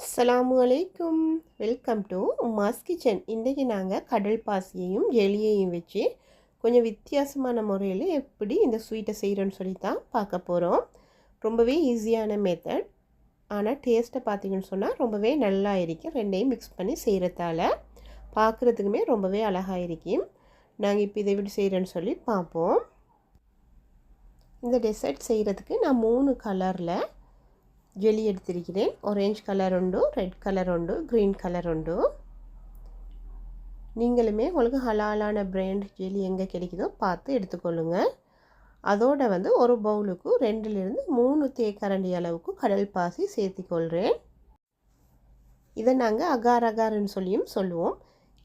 அஸ்லாமு அலைக்கும். Welcome to Uma's kitchen இன்றைக்கி நாங்கள் கடல் பாசியையும் எலியையும் வச்சு கொஞ்சம் வித்தியாசமான முறையில் எப்படி இந்த ஸ்வீட்டை செய்கிறோன்னு சொல்லி தான் பார்க்க போகிறோம் ரொம்பவே ஈஸியான மெத்தட் ஆனால் டேஸ்ட்டை பார்த்தீங்கன்னு சொன்னால் ரொம்பவே நல்லா இருக்கும் ரெண்டையும் மிக்ஸ் பண்ணி செய்கிறதால பார்க்குறதுக்குமே ரொம்பவே அழகாக இருக்கும் நாங்கள் இப்போ இதை எப்படி செய்கிறேன்னு சொல்லி பார்ப்போம். இந்த டெசர்ட் செய்கிறதுக்கு நான் மூணு கலரில் ஜெல்லி எடுத்திருக்கிறேன் ஆரேஞ்ச் கலர் உண்டு ரெட் கலர் உண்டு க்ரீன் கலர் உண்டு நீங்களுமே உங்களுக்கு ஹலாலான பிராண்ட் ஜெல்லி எங்கே கிடைக்குதோ பார்த்து எடுத்துக்கொள்ளுங்க அதோட வந்து ஒரு பவுலுக்கு ரெண்டுலேருந்து மூணு தேக்கரண்டி அளவுக்கு கடல் பாசி சேர்த்திக்கொள்கிறேன் இதை நாங்கள் அகார் அகார்னு சொல்லியும் சொல்லுவோம்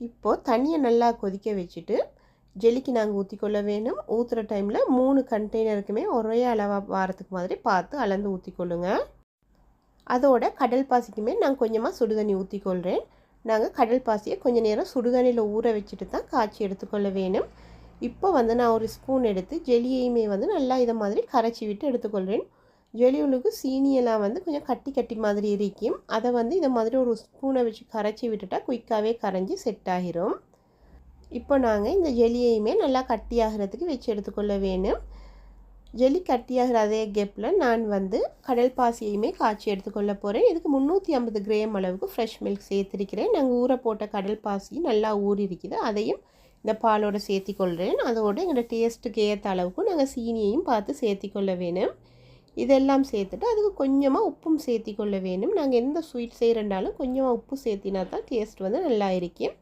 இப்போது தண்ணியை நல்லா கொதிக்க வச்சுட்டு ஜெல்லிக்கு நாங்கள் ஊற்றிக்கொள்ள வேணும் ஊற்றுற டைமில் மூணு கண்டெய்னருக்குமே ஒரே அளவாக வாரத்துக்கு மாதிரி பார்த்து அளந்து ஊற்றிக்கொள்ளுங்கள் அதோட கடல் பாசிக்குமே நான் கொஞ்சமாக சுடுதண்ணி ஊற்றிக்கொள்கிறேன் நாங்கள் கடல் பாசியை கொஞ்சம் நேரம் சுடுதண்ணியில் ஊற வச்சுட்டு தான் காய்ச்சி எடுத்துக்கொள்ள வேணும். இப்போ வந்து நான் ஒரு ஸ்பூன் எடுத்து ஜெலியையுமே வந்து நல்லா இதை மாதிரி கரைச்சி விட்டு எடுத்துக்கொள்கிறேன் ஜெலியுளுக்கு சீனியெல்லாம் வந்து கொஞ்சம் கட்டி கட்டி மாதிரி இருக்கும் அதை வந்து இந்த மாதிரி ஒரு ஸ்பூனை வச்சு கரைச்சி விட்டுட்டா குயிக்காகவே கரைஞ்சி செட் ஆகிரும். இப்போ நாங்கள் இந்த ஜெலியையுமே நல்லா கட்டியாகிறதுக்கு வச்சு எடுத்துக்கொள்ள வேணும். ஜெல்லி கட்டியாகிற அதே கெப்பில் நான் வந்து கடல் பாசியையுமே காய்ச்சி எடுத்துக்கொள்ள போகிறேன் இதுக்கு முந்நூற்றி ஐம்பது கிராம் அளவுக்கு ஃப்ரெஷ் மில்க் சேர்த்துருக்கிறேன். நாங்கள் ஊற போட்ட கடல் பாசி நல்லா ஊறி இருக்குது அதையும் இந்த பாலோடு சேர்த்திக்கொள்கிறேன் அதோடு எங்களோட டேஸ்ட்டுக்கு ஏற்ற அளவுக்கு நாங்கள் சீனியையும் பார்த்து சேர்த்திக்கொள்ள வேணும். இதெல்லாம் சேர்த்துட்டு அதுக்கு கொஞ்சமாக உப்பும் சேர்த்திக்கொள்ள வேணும். நாங்கள் எந்த ஸ்வீட் செய்கிறனாலும் கொஞ்சமாக உப்பு சேர்த்தினா தான் டேஸ்ட் வந்து நல்லா இருக்கும்.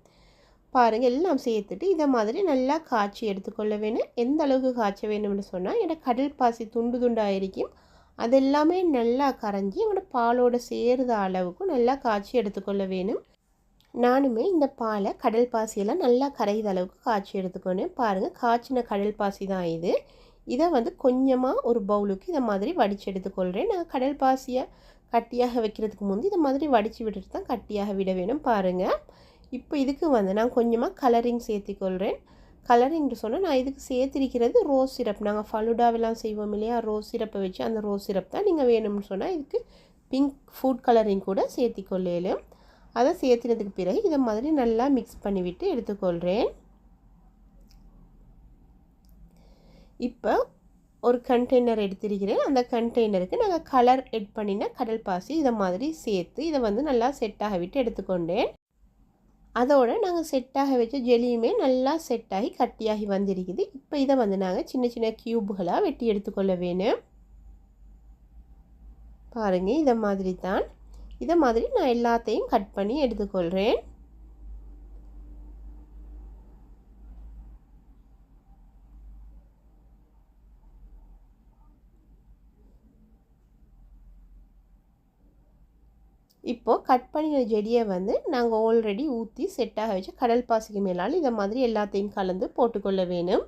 பாருங்கள் எல்லாம் சேர்த்துட்டு இதை மாதிரி நல்லா காய்ச்சி எடுத்துக்கொள்ள வேணும். எந்த அளவுக்கு காய்ச்ச வேணும்னு சொன்னால் என்னோட கடல் பாசி துண்டு துண்டாக இருக்கும். அதெல்லாமே நல்லா கரைஞ்சி என்னோட பாலோடு சேருத அளவுக்கு நல்லா காய்ச்சி எடுத்துக்கொள்ள வேணும். நானுமே இந்த பாலை கடல் பாசியெல்லாம் நல்லா கரையுத அளவுக்கு காய்ச்சி எடுத்துக்கொண்டேன் பாருங்கள் காய்ச்சின கடல் பாசி தான் இது. இதை வந்து கொஞ்சமாக ஒரு பவுலுக்கு இதை மாதிரி வடித்து எடுத்துக்கொள்கிறேன் நான் கடல் பாசியை கட்டியாக வைக்கிறதுக்கு முந்தி இதை மாதிரி வடித்து விட்டுட்டு தான் கட்டியாக விட வேணும். பாருங்கள் இப்போ இதுக்கு வந்து நான் கொஞ்சமாக கலரிங் சேர்த்துக்கொள்கிறேன் கலரிங்னு சொன்னால் நான் இதுக்கு சேர்த்திருக்கிறது ரோஸ் சிரப் நாங்கள் ஃபலுடாவெல்லாம் செய்வோம் இல்லையா? ரோஸ் சிரப்பை வச்சு அந்த ரோஸ் சிரப் தான் நீங்கள் வேணும்னு சொன்னால் இதுக்கு பிங்க் ஃபுட் கலரிங் கூட சேர்த்திக்கொள்ளலும். அதை சேர்த்தினதுக்கு பிறகு இதை மாதிரி நல்லா மிக்ஸ் பண்ணிவிட்டு எடுத்துக்கொள்கிறேன் இப்போ ஒரு கண்டெய்னர் எடுத்திருக்கிறேன். அந்த கண்டெய்னருக்கு நாங்கள் கலர் எட் பண்ணின கடல் பாசி இதை மாதிரி சேர்த்து இதை வந்து நல்லா செட்டாக விட்டு எடுத்துக்கொண்டேன். அதோடு நாங்கள் செட்டாக வச்ச ஜெலியுமே நல்லா செட்டாகி கட்டியாகி வந்திருக்குது. இப்போ இதை வந்து நாங்கள் சின்ன சின்ன க்யூப்களாக வெட்டி எடுத்துக்கொள்ள வேணும். பாருங்கள் இதை மாதிரி தான் இதை மாதிரி நான் எல்லாத்தையும் கட் பண்ணி எடுத்துக்கொள்கிறேன் இப்போது கட் பண்ணின செடியை வந்து நாங்கள் ஆல்ரெடி ஊற்றி செட்டாக வச்சு கடல் பாசிக்கு மேலால் இதை மாதிரி எல்லாத்தையும் கலந்து போட்டுக்கொள்ள வேணும்.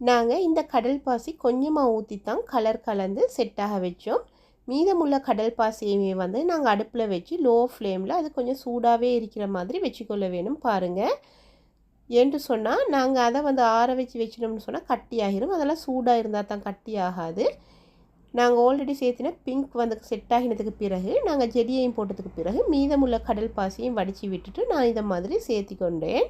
நாங்கள் இந்த கடல் பாசி கொஞ்சமாக ஊற்றி தான் கலர் கலந்து செட்டாக வச்சோம். மீதமுள்ள கடல் பாசியுமே வந்து நாங்கள் அடுப்பில் வச்சு லோ ஃப்ளேமில் அது கொஞ்சம் சூடாகவே இருக்கிற மாதிரி வச்சுக்கொள்ள வேணும் பாருங்கள் என்று சொன்னால் நாங்கள் அதை வந்து ஆற வச்சு வச்சினோம்னு சொன்னால் கட்டி ஆகிரும் அதெல்லாம் சூடாக இருந்தால் தான் கட்டி ஆகாது நாங்கள் ஆல்ரெடி சேர்த்தின பிங்க் வந்து செட் ஆகினதுக்கு பிறகு நாங்கள் செடியையும் போட்டதுக்கு பிறகு மீதமுள்ள கடல் பாசியும் வடித்து விட்டுட்டு நான் இதை மாதிரி சேர்த்தி கொண்டேன்.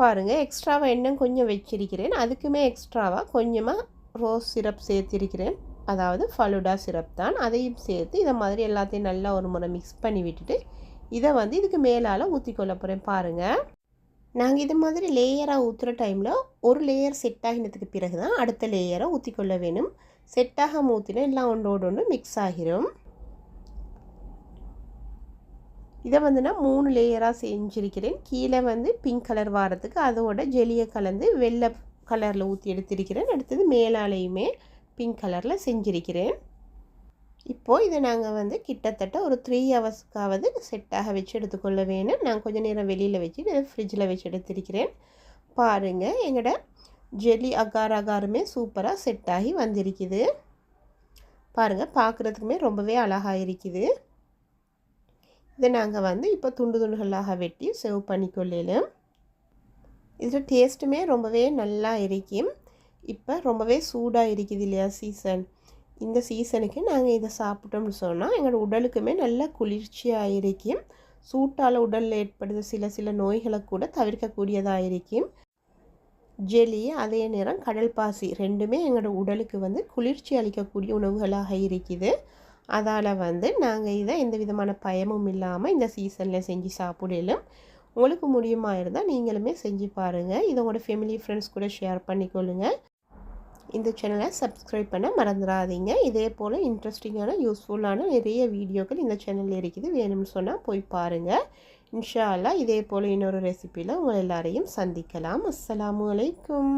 பாருங்கள் எக்ஸ்ட்ராவாக எண்ணெய் கொஞ்சம் வச்சிருக்கிறேன். அதுக்குமே எக்ஸ்ட்ராவாக கொஞ்சமாக ரோஸ் சிரப் சேர்த்திருக்கிறேன். அதாவது ஃபலுடா சிரப் தான். அதையும் சேர்த்து இதை மாதிரி எல்லாத்தையும் நல்லா ஒரு முறை மிக்ஸ் பண்ணி விட்டுட்டு இதை வந்து இதுக்கு மேலால் ஊற்றிக்கொள்ள போகிறேன் பாருங்கள் நாங்கள் இது மாதிரி லேயராக ஊற்றுற டைமில் ஒரு லேயர் செட் ஆகினதுக்கு பிறகு தான் அடுத்த லேயரை ஊற்றிக்கொள்ள வேணும். செட்டாக ஊற்றினா எல்லாம் ஒன்றோடு ஒன்று மிக்ஸ் ஆகிரும். இதை வந்து நான் மூணு லேயராக செஞ்சுருக்கிறேன். கீழே வந்து பிங்க் கலர் வாரத்துக்கு அதோட ஜெலியை கலந்து வெள்ளை கலரில் ஊற்றி எடுத்திருக்கிறேன். அடுத்தது மேலாலையுமே பிங்க் கலரில் செஞ்சுருக்கிறேன். இப்போது இதை நாங்கள் வந்து கிட்டத்தட்ட ஒரு த்ரீ ஹவர்ஸ்க்காவது செட்டாக வச்சு எடுத்துக்கொள்ள வேணும். நான் கொஞ்சம் நேரம் வெளியில் வச்சு இதை ஃப்ரிட்ஜில் வச்சு எடுத்திருக்கிறேன். பாருங்கள் எங்களோட ஜெல்லி அகார் அகாருமே சூப்பராக செட் ஆகி வந்திருக்குது. பாருங்கள் பார்க்குறதுக்குமே ரொம்பவே அழகாக இருக்குது. இதை நாங்கள் வந்து இப்போ துண்டு துண்டுகளாக வெட்டி சேவ் பண்ணிக்கொள்ளலும் இதில் டேஸ்ட்டுமே ரொம்பவே நல்லா இருக்கும் இப்போ ரொம்பவே சூடாக இருக்குது இல்லையா சீசன் இந்த சீசனுக்கு நாங்கள் இதை சாப்பிட்டோம்னு சொன்னால் எங்களோட உடலுக்குமே நல்ல குளிர்ச்சியாக இருக்கும் சூட்டால் உடலில் ஏற்படுற சில சில நோய்களை கூட தவிர்க்கக்கூடியதாக இருக்கும் ஜெலி அதே நேரம் கடல் பாசி ரெண்டுமே எங்களோட உடலுக்கு வந்து குளிர்ச்சி அளிக்கக்கூடிய உணவுகளாக இருக்குது. அதால் வந்து நாங்கள் இதை எந்த விதமான பயமும் இல்லாமல் இந்த சீசனில் செஞ்சு சாப்பிடலும். உங்களுக்கு முடியுமா இருந்தால் நீங்களுமே செஞ்சு பாருங்கள் இதை உங்களோட ஃபேமிலி ஃப்ரெண்ட்ஸ் கூட ஷேர் பண்ணிக்கொள்ளுங்கள் இந்த சேனலை சப்ஸ்கிரைப் பண்ண மறந்துடாதீங்க. இதே போல் இன்ட்ரெஸ்டிங்கான யூஸ்ஃபுல்லான நிறைய வீடியோக்கள் இந்த சேனலில் இருக்குது. வேணும்னு சொன்னால் போய் பாருங்கள் இன்ஷா அல்லா இதே போல் இன்னொரு ரெசிப்பியில் உங்கள் எல்லாரையும் சந்திக்கலாம். அஸ்ஸலாமு வலைக்கும்